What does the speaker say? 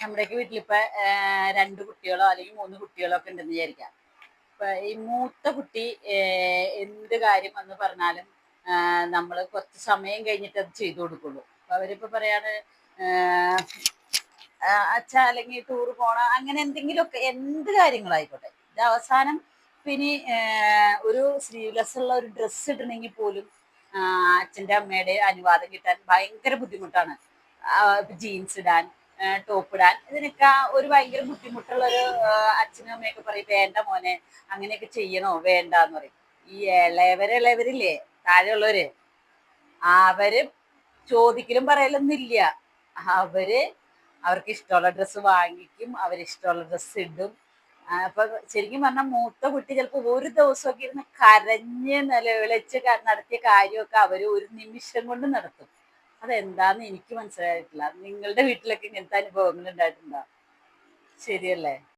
നമ്മുടെയൊക്കെ വീട്ടിലിപ്പോ രണ്ട് കുട്ടികളോ അല്ലെങ്കിൽ മൂന്ന് കുട്ടികളോ ഒക്കെ ഉണ്ടെന്ന് വിചാരിക്കാം. ഇപ്പൊ ഈ മൂത്ത കുട്ടി എന്ത് കാര്യം എന്ന് പറഞ്ഞാലും നമ്മൾ കുറച്ച് സമയം കഴിഞ്ഞിട്ട് അത് ചെയ്തു കൊടുക്കുള്ളൂ. അപ്പൊ അവരിപ്പോ പറയാണ് അച്ഛ അല്ലെങ്കിൽ ടൂർ പോണ അങ്ങനെ എന്തെങ്കിലുമൊക്കെ എന്ത് കാര്യങ്ങളായിക്കോട്ടെ. ഇത് അവസാനം പിന്നെ ഒരു സ്ലീവ്ലെസ് ഉള്ള ഒരു ഡ്രസ്സ് ഇടണമെങ്കിൽ പോലും അച്ഛന്റെ അമ്മയുടെ അനുവാദം കിട്ടാൻ ഭയങ്കര ബുദ്ധിമുട്ടാണ്. ജീൻസ് ഇടാൻ ടോപ്പ് ഇടാൻ. ഇതിനൊക്കെ ഒരു ഭയങ്കര ബുദ്ധിമുട്ടുള്ള ഒരു അച്ഛനും അമ്മയൊക്കെ പറയും വേണ്ട മോനെ അങ്ങനെയൊക്കെ ചെയ്യണോ? വേണ്ട എന്ന് പറയും. ഈ ഇളയവര് ഇളയവരില്ലേ താഴെയുള്ളവര് അവർ ചോദിക്കലും പറയലൊന്നുമില്ല. അവർ അവർക്ക് ഇഷ്ടമുള്ള ഡ്രസ്സ് വാങ്ങിക്കും അവരിഷ്ടമുള്ള ഡ്രസ്സ് ഇടും. അപ്പൊ ശരിക്കും പറഞ്ഞാൽ മൂത്ത കുട്ടി ചിലപ്പോൾ ഒരു ദിവസമൊക്കെ ഇരുന്ന് കരഞ്ഞ് നിലവിളിച്ച് നടത്തിയ കാര്യമൊക്കെ അവർ ഒരു നിമിഷം കൊണ്ട് നടത്തും. അതെന്താന്ന് എനിക്ക് മനസ്സിലായിട്ടില്ല. നിങ്ങളുടെ വീട്ടിലൊക്കെ ഇങ്ങനത്തെ അനുഭവങ്ങൾ ഉണ്ടായിട്ടുണ്ടോ? ശരിയല്ലേ?